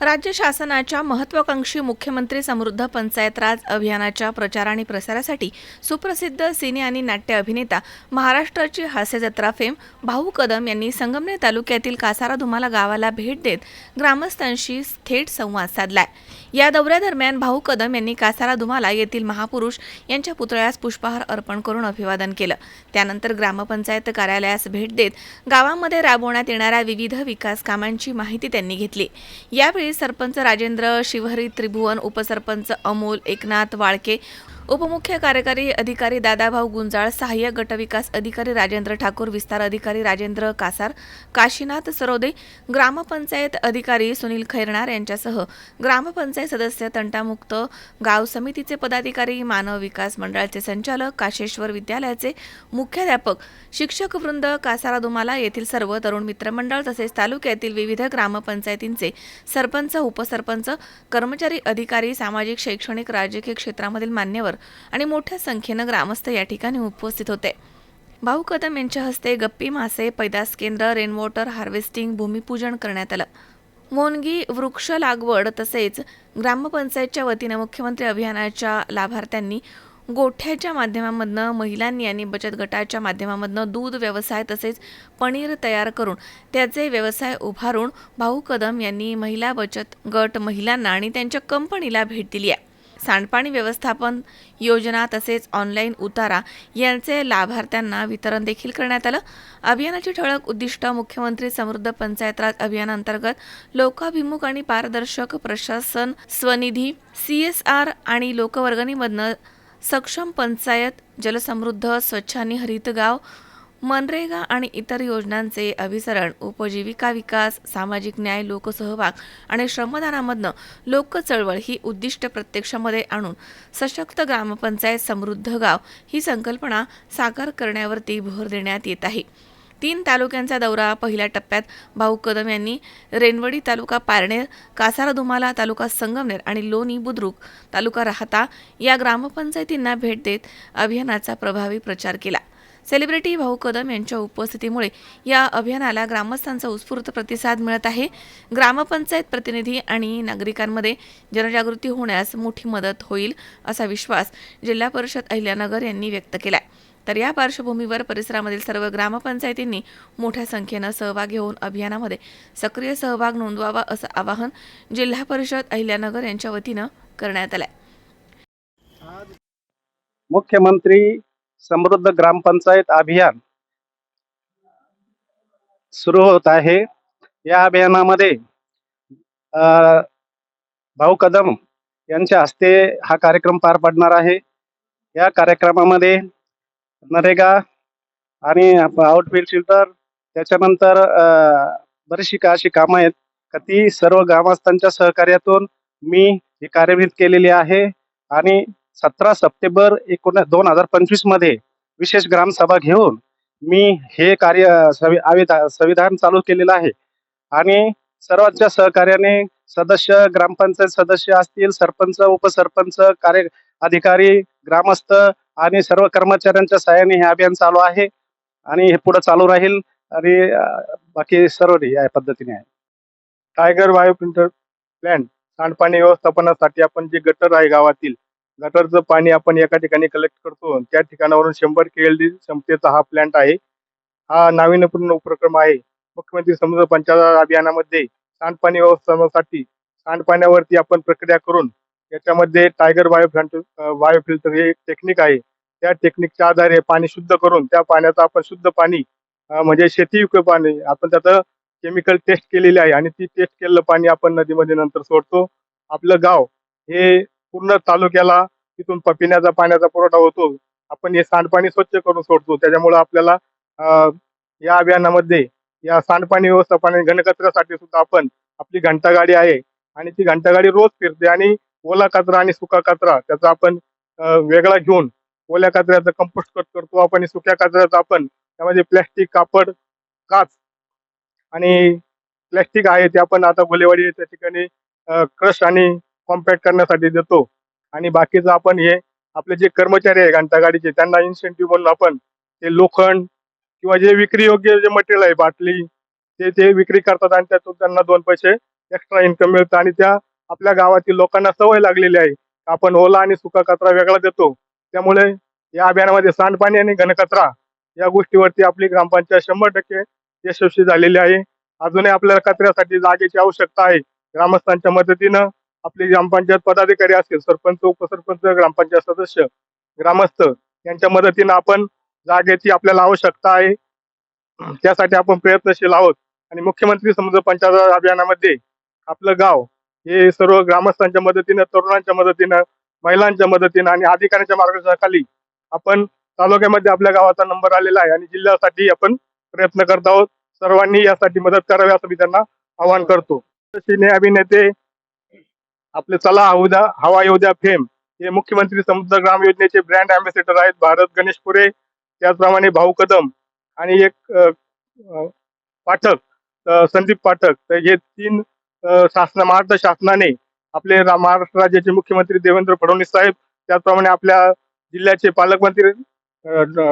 राज्य शासनाच्या महत्वाकांक्षी मुख्यमंत्री समृद्ध पंचायत राज अभियानाच्या प्रचार आणि प्रसारासाठी सुप्रसिद्ध सिने आणि नाट्य अभिनेता महाराष्ट्राची हास्यजत्रा फेम भाऊ कदम यांनी संगमनेर तालुक्यातील कासारा धुमाला गावाला भेट देत ग्रामस्थांशी थेट संवाद साधलाय. या दौऱ्यादरम्यान भाऊ कदम यांनी कासारा धुमाला येथील महापुरुष यांच्या पुतळ्यास पुष्पहार अर्पण करून अभिवादन केलं. त्यानंतर ग्रामपंचायत कार्यालयास भेट देत गावामध्ये राबवण्यात येणाऱ्या विविध विकास कामांची माहिती त्यांनी घेतली. यावेळी सरपंच राजेंद्र शिवहरी त्रिभुवन उपसरपंच अमोल एकनाथ वाळके उपमुख्य कार्यकारी अधिकारी दादाभाऊ गुंजाळ सहाय्यक गटविकास अधिकारी राजेंद्र ठाकूर विस्तार अधिकारी राजेंद्र कासार काशीनाथ सरोदे ग्रामपंचायत अधिकारी सुनील खैरनार यांच्यासह ग्रामपंचायत सदस्य तंटामुक्त गाव समितीचे पदाधिकारी मानव विकास मंडळाचे संचालक काशेश्वर विद्यालयाचे मुख्याध्यापक शिक्षक वृंद कासारा दुमाला येथील सर्व तरुण मित्रमंडळ तसेच तालुक्यातील विविध ग्रामपंचायतींचे सरपंच उपसरपंच कर्मचारी अधिकारी सामाजिक शैक्षणिक राजकीय क्षेत्रामधील मान्यवर आणि मोठ्या संख्येनं ग्रामस्थ या ठिकाणी उपस्थित होते. भाऊ कदम यांच्या हस्ते गप्पी मासे पैदास केंद्र रेनवॉटर हार्वेस्टिंग भूमिपूजन करण्यात आलं. मोनगी वृक्ष लागवड तसेच ग्रामपंचायतच्या वतीनं मुख्यमंत्री अभियानाच्या लाभार्थ्यांनी गोठ्याच्या माध्यमामधनं महिलांनी आणि बचत गटाच्या माध्यमामधनं दूध व्यवसाय तसेच पनीर तयार करून त्याचे व्यवसाय उभारून भाऊ कदम यांनी महिला बचत गट महिलांना आणि त्यांच्या कंपनीला भेट दिली आहे. सांडपाणी व्यवस्थापन योजना तसेच ऑनलाईन उतारा यांचे लाभार्थ्यांना वितरण देखील करण्यात आलं. अभियानाची ठळक उद्दिष्ट मुख्यमंत्री समृद्ध पंचायत राज अभियानांतर्गत लोकाभिमुख आणि पारदर्शक प्रशासन स्वनिधी सी एस आर आणि लोकवर्गणीमधनं सक्षम पंचायत जलसमृद्ध स्वच्छ आणि हरित गाव मनरेगा आणि इतर योजनांचे अभिसरण उपजीविका विकास सामाजिक न्याय लोकसहभाग आणि श्रमदानामधनं लोक चळवळ ही उद्दिष्ट प्रत्यक्षामध्ये आणून सशक्त ग्रामपंचायत समृद्ध गाव ही संकल्पना साकार करण्यावरती भर देण्यात येत आहे. तीन तालुक्यांचा दौरा पहिल्या टप्प्यात भाऊ कदम यांनी रेनवडी तालुका पारनेर कासारा दुमाला तालुका संगमनेर आणि लोणी बुद्रुक तालुका राहता या ग्रामपंचायतींना भेट देत अभियानाचा प्रभावी प्रचार केला. सेलिब्रिटी भाऊ कदम यांच्या उपस्थितीमुळे या अभियानाला ग्रामस्थांचा उत्स्फूर्त प्रतिसाद मिळत आहे. ग्रामपंचायत प्रतिनिधी आणि नागरिकांमध्ये जनजागृती होण्यास मोठी मदत होईल असा विश्वास जिल्हा परिषद अहिल्यानगर यांनी व्यक्त केला तर या पार्श्वभूमीवर परिसरामधील सर्व ग्रामपंचायतींनी मोठ्या संख्येनं सहभाग घेऊन अभियानामध्ये सक्रिय सहभाग नोंदवावा असं आवाहन जिल्हा परिषद अहिल्यानगर यांच्या वतीनं करण्यात आलं मुख्यमंत्री समृद्ध ग्रामपंचायत अभियान सुरू होत आहे. या अभियानामध्ये भाऊ कदम यांच्या हस्ते हा कार्यक्रम पार पडणार आहे. या कार्यक्रमामध्ये नरेगा आणि आउटफील्ड शिल्टर त्याच्यानंतर बरीचशी का अशी कामं आहेत. का ती सर्व ग्रामस्थांच्या सहकार्यातून मी ही कार्यान्वित केलेली आहे आणि सतरा सप्टेंबर एकोण दोन हजार पंचवीसमध्ये विशेष ग्रामसभा घेऊन मी हे कार्य सवि आविधा- संविधान चालू केलेलं आहे. आणि सर्वांच्या सहकार्याने सदस्य ग्रामपंचायत सदस्य असतील सरपंच उपसरपंच कार्य अधिकारी ग्रामस्थ आणि सर्व कर्मचाऱ्यांच्या सहाय्याने हे अभियान चालू आहे. आणि हे पुढे चालू राहील. आणि बाकी सर्व या पद्धतीने आहे. टायगर वायू प्रिंटर प्लॅन्ट सांडपाणी व्यवस्थापनासाठी आपण जे गटर आहे गावातील गटरचं पाणी आपण एका ठिकाणी कलेक्ट करतो. त्या ठिकाणावरून शंभर के एल डी क्षमतेचा हा प्लॅन्ट आहे. हा नाविन्यपूर्ण उपक्रम आहे. मुख्यमंत्री समुद्र पंचायत अभियानामध्ये सांडपाणी व्यवस्थापनासाठी सांडपाण्यावरती आपण प्रक्रिया करून याच्यामध्ये टायगर बायोफिल्टर बायोफिल्टर हे एक टेक्निक आहे. त्या टेक्निकच्या आधारे पाणी शुद्ध करून त्या पाण्याचं आपण शुद्ध पाणी म्हणजे शेतीयुक्त पाणी आपण त्याचं केमिकल टेस्ट केलेली आहे आणि ती टेस्ट केलेलं पाणी आपण नदीमध्ये नंतर सोडतो. आपलं गाव हे पूर्ण तालुक्याला तिथून पिण्याचा पाण्याचा पुरवठा होतो. आपण हे सांडपाणी स्वच्छ करून सोडतो. त्याच्यामुळं आपल्याला या अभियानामध्ये या सांडपाणी व्यवस्थापन आणि घनकचऱ्यासाठी सुद्धा आपण आपली घंटागाडी आहे. आणि ती घंटागाडी रोज फिरते आणि ओला कचरा आणि सुका कचरा त्याचा आपण वेगळा घेऊन ओल्या कचऱ्याचा कंपोस्ट कट करतो. आपण सुक्या कचऱ्याचा आपण त्यामध्ये प्लॅस्टिक कापड काच आणि प्लॅस्टिक आहे ते आपण आता भुलेवाडी त्या ठिकाणी क्रश आणि कॉम्पॅक्ट करण्यासाठी देतो. आणि बाकीचं आपण हे आपले जे कर्मचारी आहे घंटागाडीचे त्यांना इन्सेंटिव्ह म्हणून आपण ते लोखंड किंवा जे विक्री योग्य जे मटेरियल आहे बाटली ते ते विक्री करतात आणि त्यातून त्यांना दोन पैसे एक्स्ट्रा इन्कम मिळतं. आणि त्या आपल्या गावातील लोकांना सवय लागलेली आहे आपण ओला आणि सुका कचरा वेगळा देतो. त्यामुळे या अभियानामध्ये सांडपाणी आणि घनकचरा या गोष्टीवरती आपली ग्रामपंचायत शंभर टक्के यशस्वी झालेली आहे. अजूनही आपल्याला कचऱ्यासाठी जागेची आवश्यकता आहे. ग्रामस्थांच्या मदतीनं आपले ग्रामपंचायत पदाधिकारी असतील सरपंच उपसरपंच ग्रामपंचायत सदस्य ग्रामस्थ यांच्या मदतीनं आपण जागेची आपल्याला आवश्यकता आहे. त्यासाठी आपण प्रयत्नशील आहोत. आणि मुख्यमंत्री समुद्र पंचायत अभियानामध्ये आपलं गाव हे सर्व ग्रामस्थांच्या मदतीनं तरुणांच्या मदतीनं महिलांच्या मदतीनं आणि अधिकाऱ्यांच्या मार्गदर्शनाखाली आपण तालुक्यामध्ये आपल्या गावाचा नंबर आलेला आहे आणि जिल्ह्यासाठी आपण प्रयत्न करत आहोत. सर्वांनी यासाठी मदत करावी असं मी त्यांना आवाहन करतो. सिने अभिनेते आपले चला हौदा हवा योद्या फेम. हे मुख्यमंत्री समुद्र ग्राम योजनेचे ब्रँड अँबॅसेडर आहेत भारत गणेशपुरे त्याचप्रमाणे भाऊ कदम आणि एक पाठक संदीप पाठक. तर हे तीन अ, शासन महाराष्ट्र शासनाने आपले रा- महाराष्ट्र राज्याचे मुख्यमंत्री देवेंद्र फडणवीस साहेब त्याचप्रमाणे आपल्या जिल्ह्याचे पालकमंत्री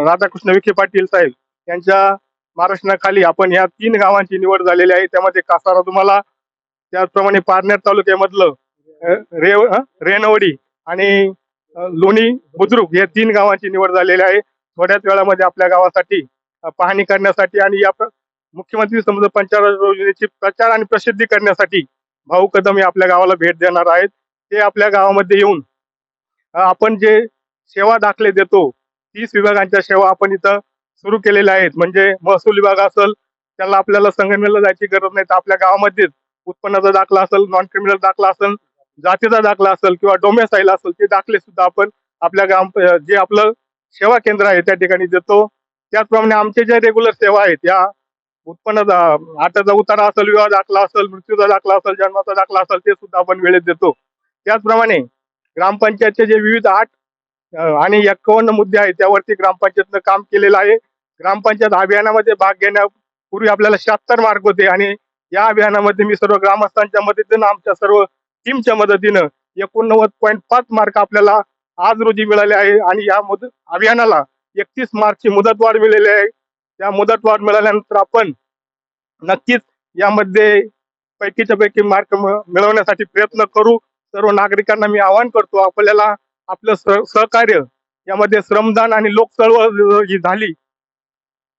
राधाकृष्ण विखे पाटील साहेब यांच्या महाराष्ट्राखाली आपण या तीन गावांची निवड झालेली आहे. त्यामध्ये कासारा तुम्हाला त्याचप्रमाणे पारनेर तालुक्यामधलं रेव रेनवडी आणि लोणी बुद्रुक या तीन गावांची निवड झालेली आहे. थोड्याच वेळामध्ये आपल्या गावासाठी पाहणी करण्यासाठी आणि या मुख्यमंत्री समुद्र पंचायत योजनेची प्रचार आणि प्रसिद्धी करण्यासाठी भाऊ कदम हे आपल्या गावाला भेट देणार आहेत. ते आपल्या गावामध्ये येऊन आपण जे सेवा दाखले देतो तीस विभागांच्या सेवा आपण इथं सुरू केलेल्या आहेत. म्हणजे महसूल विभाग असेल त्याला आपल्याला संगमेला जायची गरज नाही. तर आपल्या गावामध्येच उत्पन्नाचा दाखला असेल नॉन क्रिमिनल दाखला असेल जातीचा दाखला असेल किंवा डोमेसाईल असेल ते दाखले सुद्धा आपण आपल्या ग्राम जे आपलं सेवा केंद्र आहे त्या ठिकाणी देतो. त्याचप्रमाणे आमचे जे रेग्युलर सेवा आहेत या उत्पन्न आटाचा उतारा असेल विवाह दाखला असेल मृत्यूचा दाखला असेल जन्माचा दाखला असेल ते सुद्धा आपण वेळेत देतो. त्याचप्रमाणे ग्रामपंचायतचे जे विविध आठ आणि एक्कावन्न मुद्दे आहेत त्यावरती ग्रामपंचायतनं काम केलेलं आहे. ग्रामपंचायत अभियानामध्ये भाग घेण्यापूर्वी आपल्याला शहात्तर मार्क होते आणि या अभियानामध्ये मी सर्व ग्रामस्थांच्या मदतीनं आमच्या सर्व टीमच्या मदतीनं एकोणनव्वद पॉईंट पाच मार्क आपल्याला आज रोजी मिळाले आहे. आणि या मुद अभियानाला एकतीस मार्चची मुदतवाढ मिळाली आहे. त्या मुदतवाढ मिळाल्यानंतर आपण नक्कीच यामध्ये पैकीच्या पैकी मार्क मिळवण्यासाठी प्रयत्न करू. सर्व नागरिकांना मी आवाहन करतो आपल्याला आपलं सहकार्य यामध्ये श्रमदान आणि लोकचळवळ जी झाली.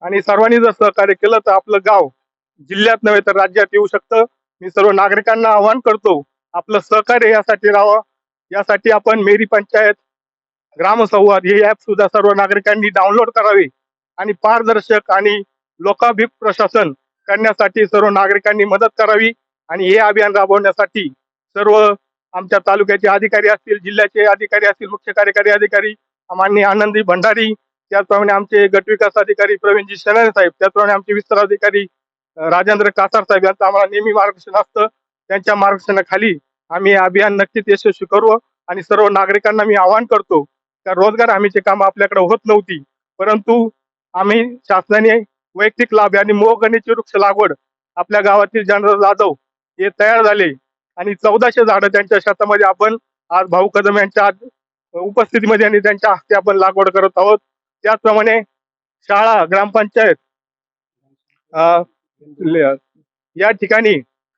आणि सर्वांनी जर सहकार्य केलं तर आपलं गाव जिल्ह्यात नव्हे तर राज्यात येऊ शकतं. मी सर्व नागरिकांना आवाहन करतो आपलं सहकार्य यासाठी राहावं. यासाठी आपण मेरी पंचायत ग्रामसंवाद हे ऍप सुद्धा सर्व नागरिकांनी डाउनलोड करावे आणि पारदर्शक आणि लोकाभिप प्रशासन करण्यासाठी सर्व नागरिकांनी मदत करावी आणि हे अभियान राबवण्यासाठी सर्व आमच्या तालुक्याचे अधिकारी असतील जिल्ह्याचे अधिकारी असतील मुख्य कार्यकारी अधिकारी मान्य आनंदी भंडारी त्याचप्रमाणे आमचे गटविकास अधिकारी प्रवीणजी शनारे साहेब त्याचप्रमाणे आमचे विस्तार अधिकारी राजेंद्र कासार साहेब यांचं आम्हाला नेहमी मार्गदर्शन असतं. त्यांच्या मार्गदर्शनाखाली आम्ही हे अभियान नक्कीच यशस्वी करू आणि सर्व नागरिकांना मी आवाहन करतो त्या रोजगार हमीचे काम आपल्याकडे होत नव्हती परंतु आम्ही शासनाने वैयक्तिक लाभ आणि मोहगणीची वृक्ष लागवड आपल्या गावातील जनरल जाधव हे तयार झाले आणि चौदाशे झाडं त्यांच्या शेतामध्ये आपण आज भाऊ कदम यांच्या उपस्थितीमध्ये आणि त्यांच्या हस्ते आपण लागवड करत आहोत. त्याचप्रमाणे शाळा ग्रामपंचायत अं, या ठिकाणी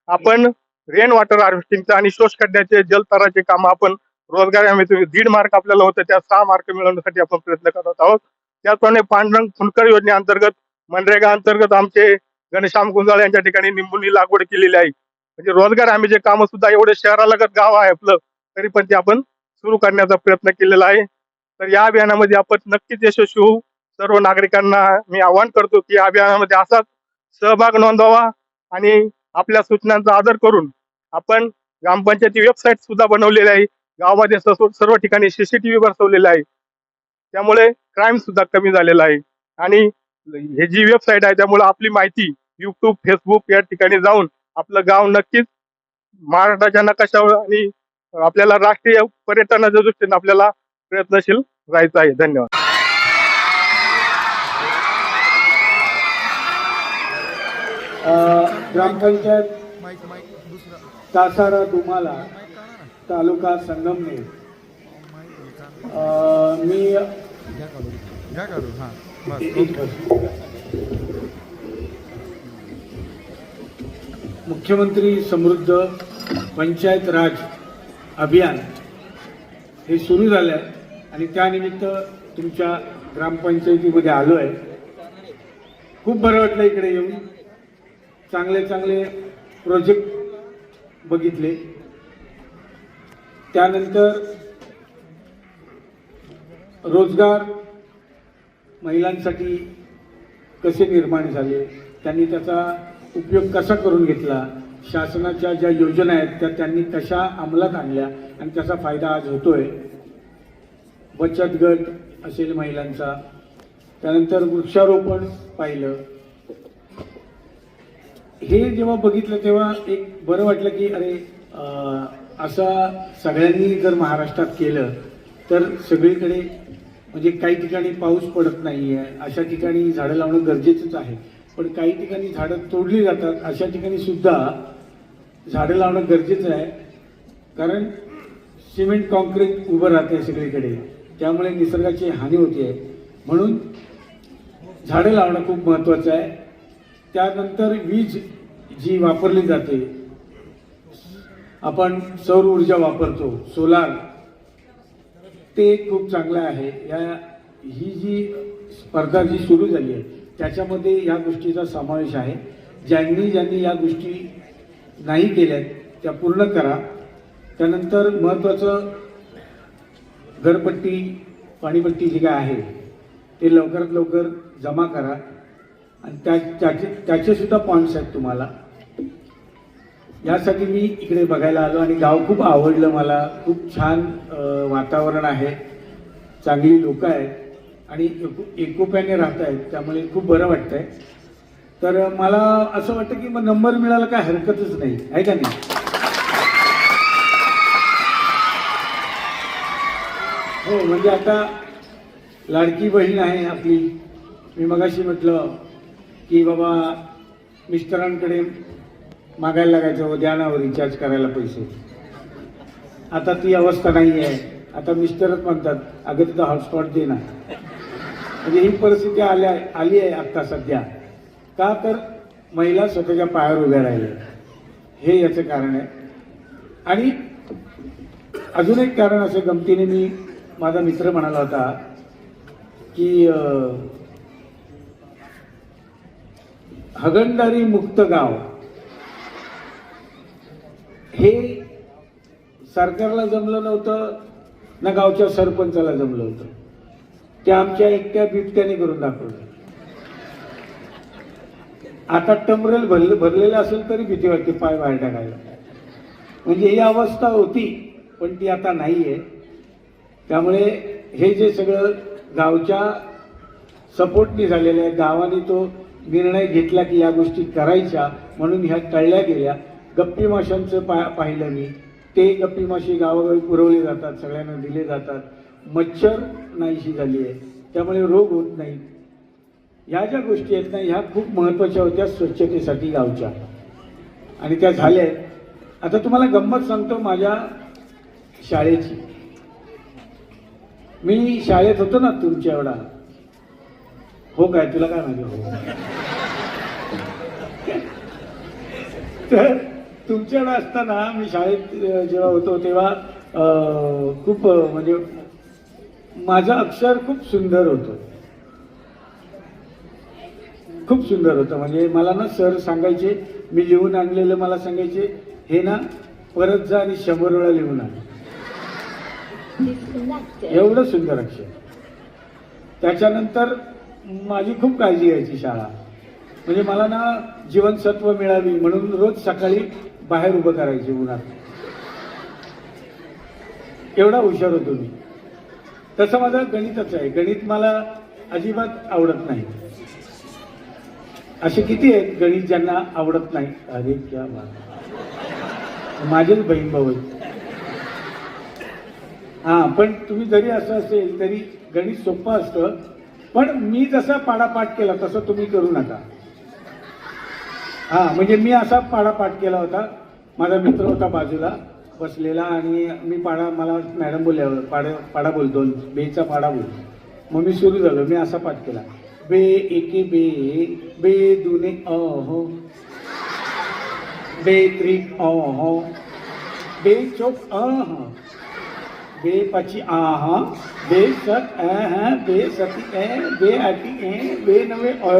आपण रेन वॉटर हार्वेस्टिंगचं आणि शोषखड्ड्याचे जलतराचे काम आपण रोजगार हमी दीड मार्क आपल्याला होतं त्या सहा मार्क मिळवण्यासाठी आपण प्रयत्न करत आहोत. त्याचप्रमाणे पांडुरंग फुलकर योजनेअंतर्गत मनरेगा अंतर्गत आमचे घनश्याम गुंजाळ यांच्या ठिकाणी निंबुनी लागवड केलेली आहे. म्हणजे रोजगार हमीचे कामं सुद्धा एवढे शहरालगत गाव आहे आपलं तरी पण ते आपण सुरू करण्याचा प्रयत्न केलेला आहे. तर या अभियानामध्ये आपण नक्कीच यशस्वी होऊ. सर्व नागरिकांना मी आवाहन करतो की या अभियानामध्ये असाच सहभाग नोंदवावा आणि आपल्या सूचनांचा आदर करून आपण ग्रामपंचायती वेबसाईट सुद्धा बनवलेली आहे. गावामध्ये सर्व सर्व ठिकाणी सीसीटीव्ही बसवलेला आहे. त्यामुळे क्राईम सुद्धा कमी झालेला आहे. आणि हे जी वेबसाईट आहे त्यामुळे आपली माहिती युट्यूब फेसबुक या ठिकाणी जाऊन आपलं गाव नक्कीच महाराष्ट्राच्या नकाशावर आणि आपल्याला राष्ट्रीय पर्यटनाच्या दृष्टीने आपल्याला प्रयत्नशील राहायचं आहे. धन्यवाद. अ, ग्रामपंचायत कासारा दुमाला तालुका संगमनेर. मी मुख्यमंत्री समृद्ध पंचायत राज अभियान हे सुरू झालं आहे आणि त्यानिमित्त तुमच्या ग्रामपंचायतीमध्ये आलो आहे खूप बरं वाटलं इकडे येऊन. चांगले चांगले प्रोजेक्ट बघितले. त्यानंतर रोजगार महिलांसाठी कसे निर्माण झाले त्यांनी त्याचा उपयोग कसा करून घेतला शासनाच्या ज्या योजना आहेत त्या त्यांनी कशा अंमलात आणल्या आणि त्याचा फायदा आज होतोय. बचत गट असेल महिलांचा. त्यानंतर वृक्षारोपण पाहिलं. हे जेव्हा बघितलं तेव्हा एक बरं वाटलं की अरे असं सगळ्यांनी जर महाराष्ट्रात केलं तर सगळीकडे म्हणजे काही ठिकाणी पाऊस पडत नाही आहे अशा ठिकाणी झाडं लावणं गरजेचंच आहे. पण काही ठिकाणी झाडं तोडली जातात अशा ठिकाणी सुद्धा झाडं लावणं गरजेचं आहे. कारण सिमेंट कॉन्क्रीट उभं राहते सगळीकडे. त्यामुळे निसर्गाची हानी होते. म्हणून झाडं लावणं खूप महत्त्वाचं आहे. त्यानंतर वीज जी वापरली जाते आपण सौर ऊर्जा वापरतो सोलार ते खूप चांगलं आहे. या ही जी स्पर्धा जी सुरू झाली आहे त्याच्यामध्ये या गोष्टीचा समावेश आहे. ज्यांनी ज्यांनी या गोष्टी नाही केल्या त्या पूर्ण करा. त्यानंतर महत्त्वाचं घरपट्टी पाणीपट्टी जी काय आहे ते लवकरात लवकर जमा करा. आणि त्या त्याचे त्याचेसुद्धा पॉईंट्स आहेत तुम्हाला. यासाठी मी इकडे बघायला आलो आणि गाव खूप आवडलं मला. खूप छान वातावरण आहे. चांगली लोक आहेत. आणि एकोप्याने राहत आहेत. त्यामुळे खूप बरं वाटतंय. तर मला असं वाटतं की मग नंबर मिळाला काय हरकतच नाही. आहे का नाही? हो म्हणजे आता लाडकी बहीण आहे आपली. मी मगाशी म्हटलं की बाबा मिस्टरांकडे मागायला लागायचं हो द्या ना हो, रिचार्ज करायला पैसे. आता ती अवस्था नाही आहे आता मिस्टरच म्हणतात अगं तिथं हॉटस्पॉट दे ना. म्हणजे ही परिस्थिती आल्या आली आहे आत्ता सध्या. का तर महिला स्वतःच्या पायावर उभ्या राहिल्या. हे याचं कारण आहे. आणि अजून एक कारण असं गमतीने मी माझा मित्र म्हणाला होता की अं, हगणदारी मुक्त गाव. हे सरकारला जमलं नव्हतं ना गावच्या सरपंचाला जमलं होतं. ते आमच्या एकट्या बिबट्याने करून दाखवलं. आता टमरेल भरले भरलेलं असेल तरी भीती वाटते पाय बाहेर टाकायला. म्हणजे ही अवस्था होती पण ती आता नाही आहे त्यामुळे हे जे सगळं गावच्या सपोर्टनी झालेलं आहे गावाने तो निर्णय घेतला की या गोष्टी करायच्या म्हणून ह्या टळल्या गेल्या. गप्पी माशांचं पा पाहिलं मी. ते गप्पी माशी गावोगावी पुरवले जातात सगळ्यांना दिले जातात. मच्छर नाहीशी झाली आहे. त्यामुळे रोग होत नाही. ह्या ज्या गोष्टी आहेत ना ह्या खूप महत्त्वाच्या होत्या स्वच्छतेसाठी गावच्या. आणि त्या झाल्या आहेत. आता तुम्हाला गंमत सांगतो माझ्या शाळेची. मी शाळेत होतो ना तुमच्या एवढा. हो काय तुला काय माहिती? हो तर तुमच्याकडे असताना मी शाळेत जेव्हा होतो तेव्हा खूप म्हणजे माझं अक्षर खूप सुंदर होतं. खूप सुंदर होतं. म्हणजे मला ना सर सांगायचे मी लिहून आणलेलं मला सांगायचे हे ना परत जा आणि शंभर वेळा लिहून आण. एवढं सुंदर अक्षर. त्याच्यानंतर माझी खूप काळजी घ्यायची शाळा. म्हणजे मला ना जीवनसत्व मिळावी म्हणून रोज सकाळी बाहेर उभं करायची उन्हात. एवढा हुशार होतो मी. तसं माझं गणितच आहे. गणित मला अजिबात आवडत नाही. असे किती आहेत गणित ज्यांना आवडत नाही? अरे क्या बात. माझेच बहीण भाऊ हां हा पण तुम्ही जरी असं असेल तरी गणित सोपं असतं. पण मी जसा पाडापाठ केला तसं तुम्ही करू नका. हा म्हणजे मी असा पाडापाठ केला होता. माझा मित्र होता बाजूला बसलेला आणि मी पाडा मला मॅडम बोलल्या पाडा पाडा बोलतो दोन बेचा पाडा बोल. मग मी सुरू झालो मी असा पाठ केला. बे एके बे बे दुने अहो बे त्रिक अहो बे चौक अह बे पाची हा बे सत अह बे सती ऐ बे आठी ए बे नवे अ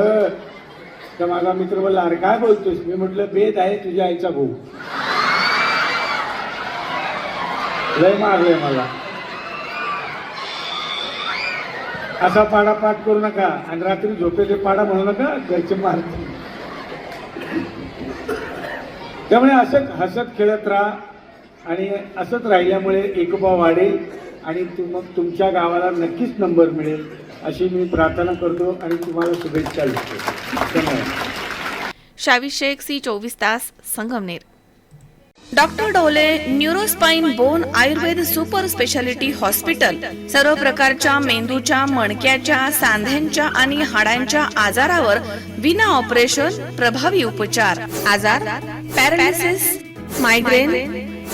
तर माझा मित्र बोलला अरे काय बोलतोस मी म्हटलं बेद आहे तुझ्या आईचा भाऊ. लय मारलंय मला. असा पाडा पाठ करू नका आणि रात्री झोपेचे पाडा म्हणू नका घरचे मारतील त्यामुळे असंच हसत खेळत राहा. आणि असंच राहिल्यामुळे एकोपा वाढेल आणि तुम मग तुमच्या गावाला नक्कीच नंबर मिळेल अशी मी प्रार्थना करतो आणि तुम्हाला शुभेच्छा देतो. धन्यवाद. शावी शेख सी चोवीस तास Sangamner. Doctor Dole neuro spine bone Ayurveda super speciality hospital. सर्व प्रकारच्या मेंदूच्या मणक्याच्या सांध्यांच्या आणि हाडांच्या आजारावर विना ऑपरेशन प्रभावी उपचार. आजार पॅरालिसिस मायग्रेन